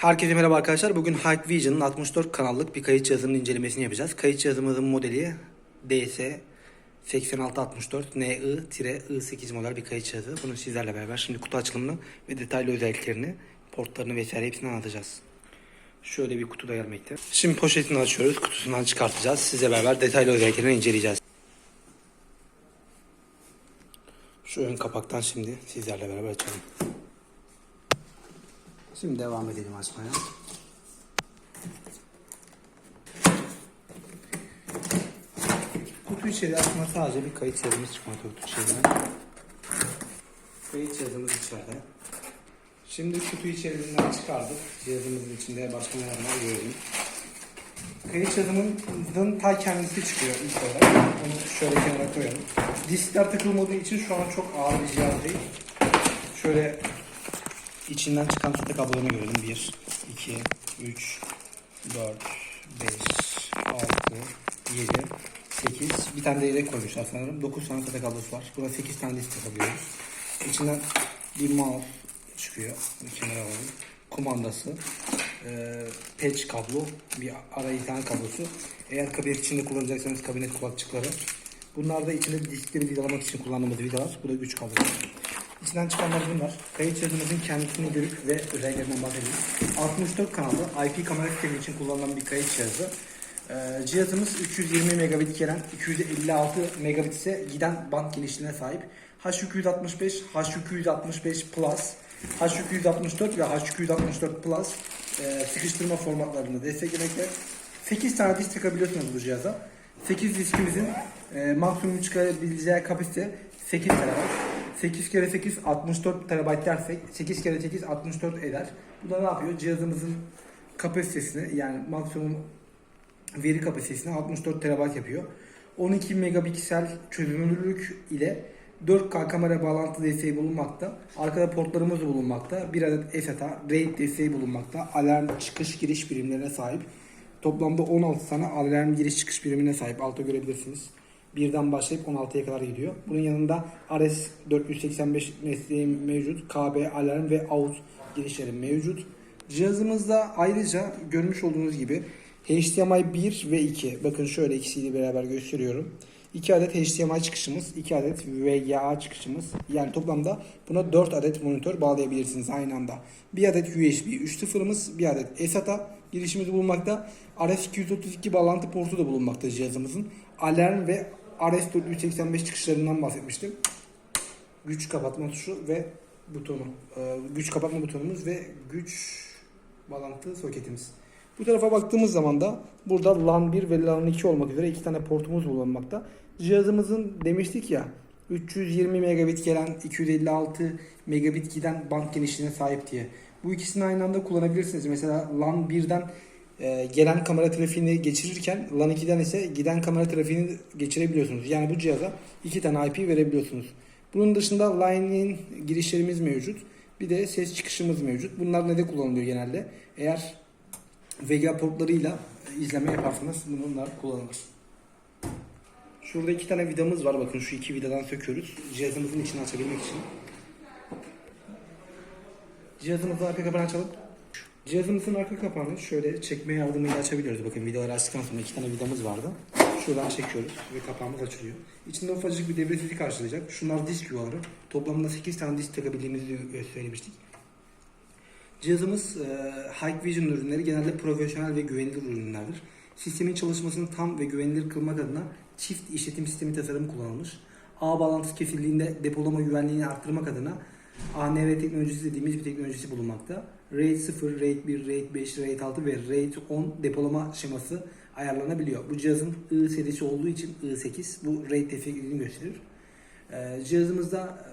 Herkese merhaba arkadaşlar. Bugün Hikvision'ın 64 kanallık bir kayıt cihazının incelemesini yapacağız. Kayıt cihazımızın modeli DS 8664 NI-I8 model bir kayıt cihazı. Bunu sizlerle beraber şimdi kutu açılımını ve detaylı özelliklerini, portlarını vesaire hepsini anlatacağız. Şöyle bir kutuda gelmekte. Şimdi poşetini açıyoruz, kutusundan çıkartacağız. Size beraber detaylı özelliklerini inceleyeceğiz. Şu ön kapaktan şimdi sizlerle beraber açalım. Şimdi devam edelim açmaya. Kutu içeri aslında sadece bir kayıt cihazımız çıkmakta kutu içeriden. Kayıt cihazımız içeride. Şimdi kutu içerisinden çıkardık. Cihazımızın içinde başka neler var görelim. Kayıt cihazımızın ta kendisi çıkıyor ilk olarak. Onu şöyle kenara koyalım. Diskler takılmadığı için şu an çok ağır bir cihaz değil. Şöyle İçinden çıkan tutak kablolarını görelim. 1, 2, 3, 4, 5, 6, 7, 8. Bir tane de yedek koymuşlar sanırım. 9 tane tutak kablosu var. Burada 8 tane disk takabiliyoruz. İçinden bir mouse çıkıyor. Bir kenara alalım. Kumandası. E, patch kablo. Bir ara internet kablosu. Eğer kabinet içinde kullanacaksanız kabinet kulakçıkları. Bunlar da içinde diskleri vidalamak için kullandığımız vidalar. Bu da güç kablosu. İçinden çıkanlar bunlar. Kayıt cihazımızın kendisini görüp ve özelliklerinden bahsedelim. 64 kanallı IP kamera sistemi için kullanılan bir kayıt cihazı. Ee, cihazımız 320 megabit gelen 256 megabit ise giden band genişliğine sahip. H265, H265 Plus, H264 ve H264 Plus e, sıkıştırma formatlarını desteklemekte. 8 tane disk takabiliyorsunuz bu cihaza. 8 diskimizin e, maksimum çıkarabileceği kapasite 8 TB. 8 kere 8 64 TB dersek 8 kere 8 64 eder. Bu da ne yapıyor? Cihazımızın kapasitesini yani maksimum veri kapasitesini 64 TB yapıyor. 12 megapiksel çözünürlük ile 4K kamera bağlantı desteği bulunmakta. Arkada portlarımız bulunmakta. Bir adet SATA, RAID desteği bulunmakta. Alarm çıkış giriş birimlerine sahip. Toplamda 16 tane alarm giriş çıkış birimine sahip. Altta görebilirsiniz. Birden başlayıp 16'ya kadar gidiyor. Bunun yanında RS485 mesleği mevcut. KB, alarm ve out girişleri mevcut. Cihazımızda ayrıca görmüş olduğunuz gibi HDMI 1 ve 2. Bakın şöyle ikisiyle beraber gösteriyorum. 2 adet HDMI çıkışımız, 2 adet VGA çıkışımız. Yani toplamda buna 4 adet monitör bağlayabilirsiniz aynı anda. 1 adet USB 3.0'ımız, 1 adet SATA girişimiz bulunmakta. RS232 bağlantı portu da bulunmakta cihazımızın. Alarm ve RS485 çıkışlarından bahsetmiştim. Güç kapatma tuşu ve butonu. Ee, güç kapatma butonumuz ve güç bağlantı soketimiz. Bu tarafa baktığımız zaman da burada LAN 1 ve LAN 2 olmak üzere iki tane portumuz bulunmakta. Cihazımızın demiştik ya 320 megabit gelen 256 megabit giden band genişliğine sahip diye. Bu ikisini aynı anda kullanabilirsiniz. Mesela LAN 1'den e, gelen kamera trafiğini geçirirken LAN 2'den ise giden kamera trafiğini geçirebiliyorsunuz. Yani bu cihaza iki tane IP verebiliyorsunuz. Bunun dışında Line'in girişlerimiz mevcut. Bir de ses çıkışımız mevcut. Bunlar ne de kullanılıyor genelde? Eğer VGA portlarıyla izleme yaparsanız bunlar kullanılır. Şurada iki tane vidamız var. Bakın şu iki vidadan söküyoruz. Cihazımızın içini açabilmek için. Cihazımızın arka kapağını açalım. Cihazımızın arka kapağını şöyle çekme yardımıyla açabiliyoruz. Bakın vidaları açtıktan sonra iki tane vidamız vardı. Şuradan çekiyoruz ve kapağımız açılıyor. İçinde ufacık bir devre karşılayacak. Şunlar disk yuvaları. Toplamda 8 tane disk takabildiğimizi söylemiştik. Cihazımız e, Hikvision ürünleri genelde profesyonel ve güvenilir ürünlerdir. Sistemin çalışmasını tam ve güvenilir kılmak adına çift işletim sistemi tasarımı kullanılmış. Ağ bağlantısı kesildiğinde depolama güvenliğini arttırmak adına ANR teknolojisi dediğimiz bir teknolojisi bulunmakta. RAID 0, RAID 1, RAID 5, RAID 6 ve RAID 10 depolama şeması ayarlanabiliyor. Bu cihazın I serisi olduğu için I8 bu RAID desteklediğini gösterir. Ee, cihazımızda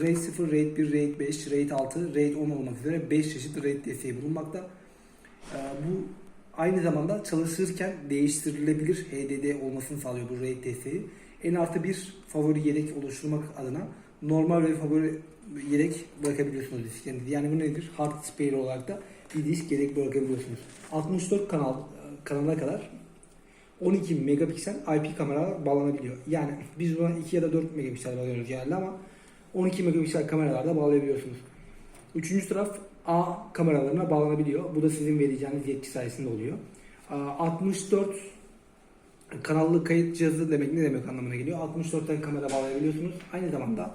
RAID 0, RAID 1, RAID 5, RAID 6, RAID 10 olmak üzere 5 çeşit RAID desteği bulunmakta. Ee, bu aynı zamanda çalışırken değiştirilebilir HDD olmasını sağlıyor bu RAID desteği. En artı bir favori yedek oluşturmak adına normal ve favori yedek bırakabiliyorsunuz disklerinizi. Yani bu nedir? Hard spare olarak da bir disk yedek bırakabiliyorsunuz. 64 kanal kanala kadar 12 megapiksel IP kamera bağlanabiliyor. Yani biz buna 2 ya da 4 megapiksel bağlıyoruz genelde ama 12 megapiksel kameralarda bağlayabiliyorsunuz. Üçüncü taraf A kameralarına bağlanabiliyor. Bu da sizin vereceğiniz yetki sayesinde oluyor. Aa, 64 kanallı kayıt cihazı demek ne demek anlamına geliyor? 64 tane kamera bağlayabiliyorsunuz. Aynı zamanda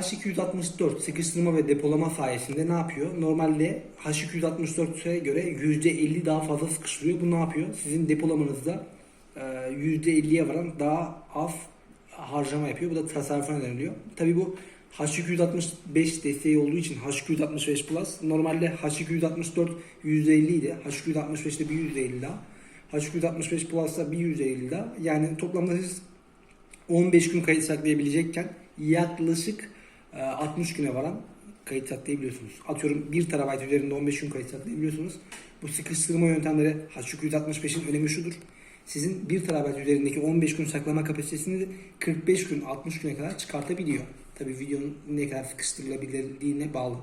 H264 sıkıştırma ve depolama sayesinde ne yapıyor? Normalde H264'e göre %50 daha fazla sıkıştırıyor. Bu ne yapıyor? Sizin depolamanızda e, %50'ye varan daha az harcama yapıyor. Bu da tasarrufa neden oluyor. Tabi bu H265 desteği olduğu için H265 Plus normalde H264 %50 idi. H265'te bir %50 daha. H265 Plus'ta bir %50 daha. Yani toplamda siz 15 gün kayıt saklayabilecekken yaklaşık e, 60 güne varan kayıt saklayabiliyorsunuz. Atıyorum 1 TB üzerinde 15 gün kayıt saklayabiliyorsunuz. Bu sıkıştırma yöntemleri H265'in önemi şudur. Sizin 1 TB üzerindeki 15 gün saklama kapasitesini 45 gün 60 güne kadar çıkartabiliyor. Tabi videonun ne kadar sıkıştırılabildiğine bağlı.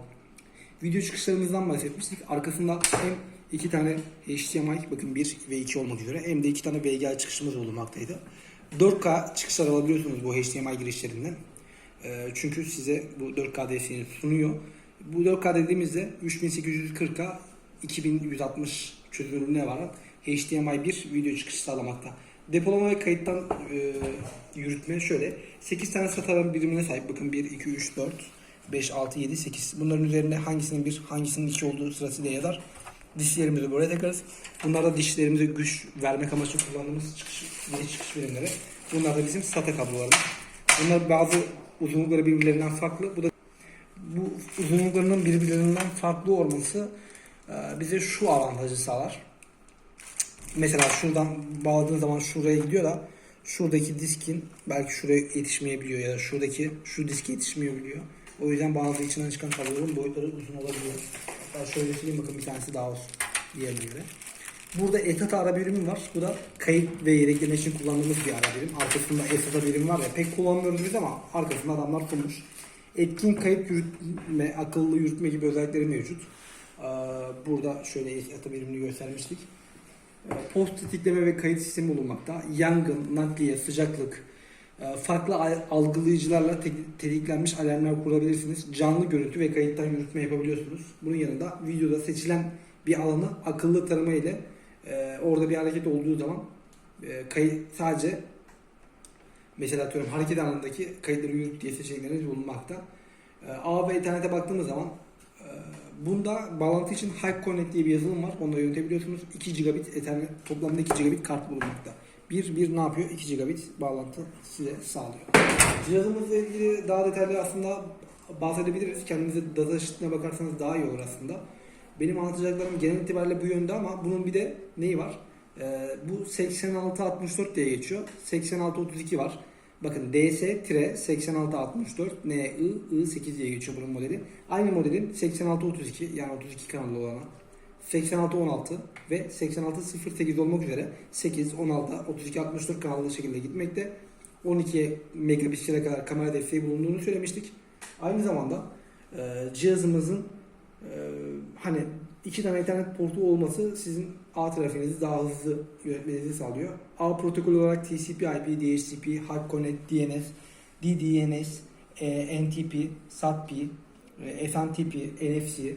Video çıkışlarımızdan bahsetmiştik. Arkasında hem iki tane HDMI bakın 1 ve 2 olmak üzere hem de iki tane VGA çıkışımız bulunmaktaydı. 4K çıkışlar alabiliyorsunuz bu HDMI girişlerinden. Ee, Çünkü size bu 4K desteğini sunuyor. Bu 4K dediğimizde 3840'a 2160 çözünürlüğüne varan HDMI 1 video çıkışı sağlamakta. Depolama ve kayıttan e, yürütme şöyle. 8 tane SATA birimine sahip. Bakın 1, 2, 3, 4, 5, 6, 7, 8. Bunların üzerinde hangisinin 1, hangisinin 2 olduğu sırasıyla yazar. Dişlerimizi buraya takarız. Bunlar da dişlerimize güç vermek amaçlı kullandığımız çıkış, çıkış birimleri. Bunlar da bizim SATA kablolarımız. Bunlar bazı uzunlukları birbirlerinden farklı. Bu da bu uzunluklarının birbirlerinden farklı olması e, bize şu avantajı sağlar. Mesela şuradan bağladığın zaman şuraya gidiyor da şuradaki diskin belki şuraya yetişmeyebiliyor ya da şuradaki şu diske yetişmeyebiliyor. O yüzden bazı içinden çıkan kabloların boyutları uzun olabiliyor. Hatta şöyle söyleyeyim bakın bir tanesi daha olsun diğerine göre. Burada etat ara birimi var. Bu da kayıt ve yedekleme için kullandığımız bir ara birim. Arkasında etat birim var ya pek kullanmıyoruz biz ama arkasında adamlar kurmuş. Etkin kayıt yürütme, akıllı yürütme gibi özellikleri mevcut. Ee, Burada şöyle etat birimini göstermiştik. Ee, Post tetikleme ve kayıt sistemi bulunmakta. Yangın, nakliye, sıcaklık, e, farklı al- algılayıcılarla te- tetiklenmiş alarmlar kurabilirsiniz. Canlı görüntü ve kayıttan yürütme yapabiliyorsunuz. Bunun yanında videoda seçilen bir alanı akıllı tarama ile e, orada bir hareket olduğu zaman e, kayıt sadece mesela atıyorum hareket alanındaki kayıtları yürüt diye seçenekleriniz bulunmakta. E, ağ ve internete baktığımız zaman e, bunda bağlantı için Hype Connect diye bir yazılım var. Onu da yönetebiliyorsunuz. 2 gigabit Ethernet toplamda 2 gigabit kart bulunmakta. Bir, bir ne yapıyor? 2 gigabit bağlantı size sağlıyor. Cihazımızla ilgili daha detaylı aslında bahsedebiliriz. Kendinize data sheet'ine bakarsanız daha iyi olur aslında. Benim anlatacaklarım genel itibariyle bu yönde ama bunun bir de neyi var? Ee, bu 8664 diye geçiyor. 8632 var. Bakın DS-8664 NI I8 diye geçiyor bunun modeli. Aynı modelin 8632 yani 32 kanallı olanı 8616 ve 8608 olmak üzere 8, 16, 32, 64 kanallı şekilde gitmekte. 12 megapiksele kadar kamera desteği bulunduğunu söylemiştik. Aynı zamanda e, cihazımızın hani iki tane internet portu olması sizin ağ trafiğinizi daha hızlı yönetmenizi sağlıyor. Ağ protokolü olarak TCP/IP, DHCP, Hype Connect, DNS, DDNS, e, NTP, SATP, e, SMTP, NFC,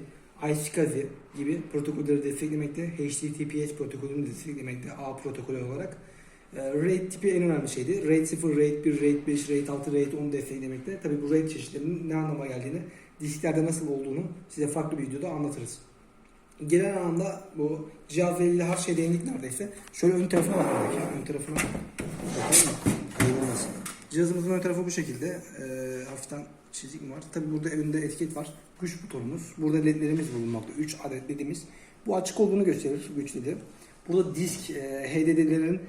iSCSI gibi protokolleri desteklemekte. HTTPS protokolünü desteklemekte ağ protokolü olarak. E, RAID tipi en önemli şeydi. RAID 0, RAID 1, RAID 5, RAID 6, RAID 10 desteklemekte. Tabi bu RAID çeşitlerinin ne anlama geldiğini, disklerde nasıl olduğunu size farklı bir videoda anlatırız. Genel anlamda bu cihazla ilgili her şeye değindik neredeyse. Şöyle ön tarafına bakalım. Ön tarafına bakalım. Cihazımızın ön tarafı bu şekilde. Ee, hafiften çizik mi var? Tabi burada önünde etiket var. Güç butonumuz. Burada ledlerimiz bulunmakta. 3 adet ledimiz. Bu açık olduğunu gösterir güç ledi. Burada disk e, HDD'lerin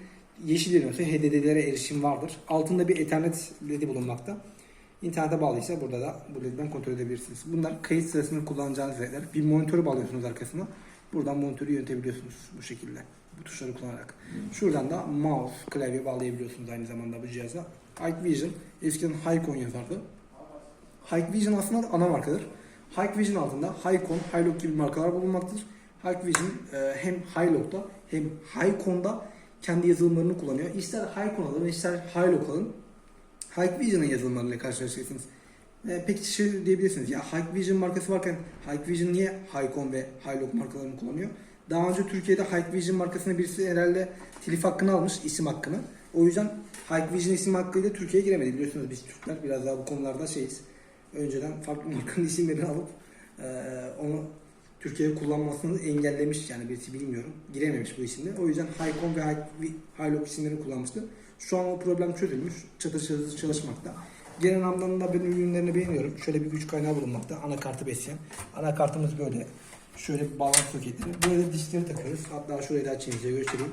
yeşil yanıyorsa HDD'lere erişim vardır. Altında bir Ethernet ledi bulunmakta. İnternete bağlıysa burada da bu ledden kontrol edebilirsiniz. Bunlar kayıt sırasında kullanacağınız ledler. Bir monitörü bağlıyorsunuz arkasına. Buradan monitörü yönetebiliyorsunuz bu şekilde. Bu tuşları kullanarak. Şuradan da mouse, klavye bağlayabiliyorsunuz aynı zamanda bu cihaza. Hikvision, eskiden Hycon yazardı. Hikvision aslında ana markadır. Hikvision altında Hycon, Hilog gibi markalar bulunmaktadır. Hikvision e, hem Hilog'da hem Hycon'da kendi yazılımlarını kullanıyor. İster Hycon alın, ister Hilog alın. Hikvision'ın yazılımlarıyla karşılaşacaksınız. E, peki şey diyebilirsiniz ya Hikvision markası varken Hikvision niye Hycon ve Hilog markalarını kullanıyor? Daha önce Türkiye'de Hikvision markasını birisi herhalde telif hakkını almış, isim hakkını. O yüzden Hikvision isim hakkıyla Türkiye'ye giremedi. Biliyorsunuz biz Türkler biraz daha bu konularda şeyiz. Önceden farklı markanın isimlerini alıp e, onu Türkiye'de kullanmasını engellemiş yani birisi bilmiyorum. Girememiş bu isimle. O yüzden Hycon ve Hy- Hilog isimlerini kullanmıştı. Şu an o problem çözülmüş. Çatır çatır çalışmakta. Genel anlamda ben ürünlerini beğeniyorum. Şöyle bir güç kaynağı bulunmakta. Anakartı besleyen. Anakartımız böyle. Şöyle bir bağlantı soketleri. Böyle diskleri takıyoruz. Hatta şurayı da açayım size göstereyim.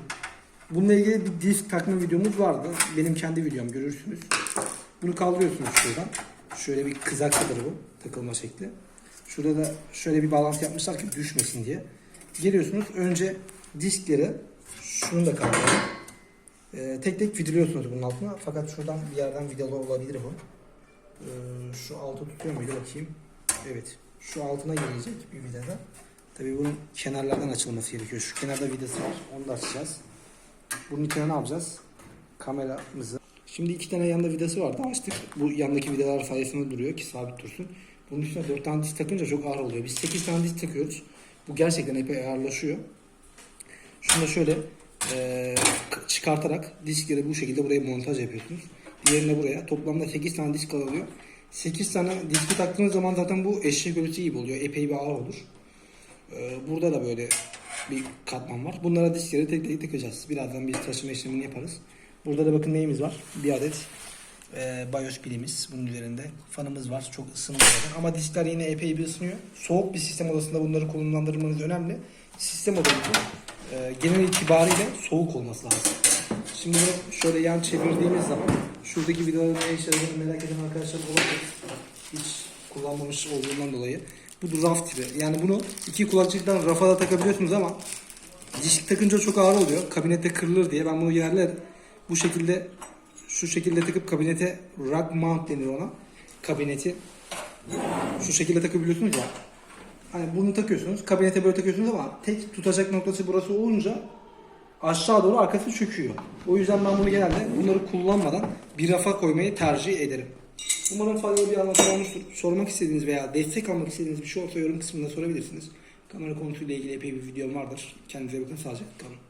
Bununla ilgili bir disk takma videomuz vardı. Benim kendi videom görürsünüz. Bunu kaldırıyorsunuz şuradan. Şöyle bir kızaklıdır bu takılma şekli. Şurada da şöyle bir bağlantı yapmışlar ki düşmesin diye. Geliyorsunuz önce diskleri şunu da kaldırın. Ee, tek tek vidiliyorsunuz bunun altına. Fakat şuradan bir yerden vidalı olabilir bu. Ee, şu altı tutuyor muydu bakayım. Evet. Şu altına gelecek bir vidada. Tabii bunun kenarlardan açılması gerekiyor. Şu kenarda vidası var. Onu da açacağız. Bunun içine ne yapacağız? Kameramızı. Şimdi iki tane yanında vidası vardı açtık. Bu yandaki vidalar sayesinde duruyor ki sabit dursun. Bunun üstüne 4 tane disk takınca çok ağır oluyor. Biz 8 tane disk takıyoruz. Bu gerçekten epey ağırlaşıyor. Şunu da şöyle k- çıkartarak diskleri bu şekilde buraya montaj yapıyorsunuz. Diğerini buraya. Toplamda 8 tane disk alıyor. 8 tane diski taktığınız zaman zaten bu eşek ölüsü gibi oluyor. Epey bir ağır olur. Eee, burada da böyle bir katman var. Bunlara diskleri tek tek takacağız. Birazdan bir taşıma işlemini yaparız. Burada da bakın neyimiz var? Bir adet e, BIOS pilimiz bunun üzerinde. Fanımız var. Çok ısınmıyor. Ama diskler yine epey bir ısınıyor. Soğuk bir sistem odasında bunları konumlandırmanız önemli. Sistem odası e, genel itibariyle soğuk olması lazım. Şimdi bunu şöyle yan çevirdiğimiz zaman şuradaki vidaların ne işe yaradığını merak eden arkadaşlar olabilir. Hiç kullanmamış olduğundan dolayı. Bu da raf tipi. Yani bunu iki kulakçıktan rafa da takabiliyorsunuz ama disk takınca çok ağır oluyor. Kabinette kırılır diye ben bunu genelde bu şekilde şu şekilde takıp kabinete rack mount denir ona. Kabineti şu şekilde takabiliyorsunuz ya. Hani bunu takıyorsunuz, kabinete böyle takıyorsunuz ama tek tutacak noktası burası olunca aşağı doğru arkası çöküyor. O yüzden ben bunu genelde bunları kullanmadan bir rafa koymayı tercih ederim. Umarım faydalı bir anlatım olmuştur. Sormak istediğiniz veya destek almak istediğiniz bir şey olsa yorum kısmında sorabilirsiniz. Kamera konusuyla ilgili epey bir videom vardır. Kendinize bakın, sağlıcakla kalın.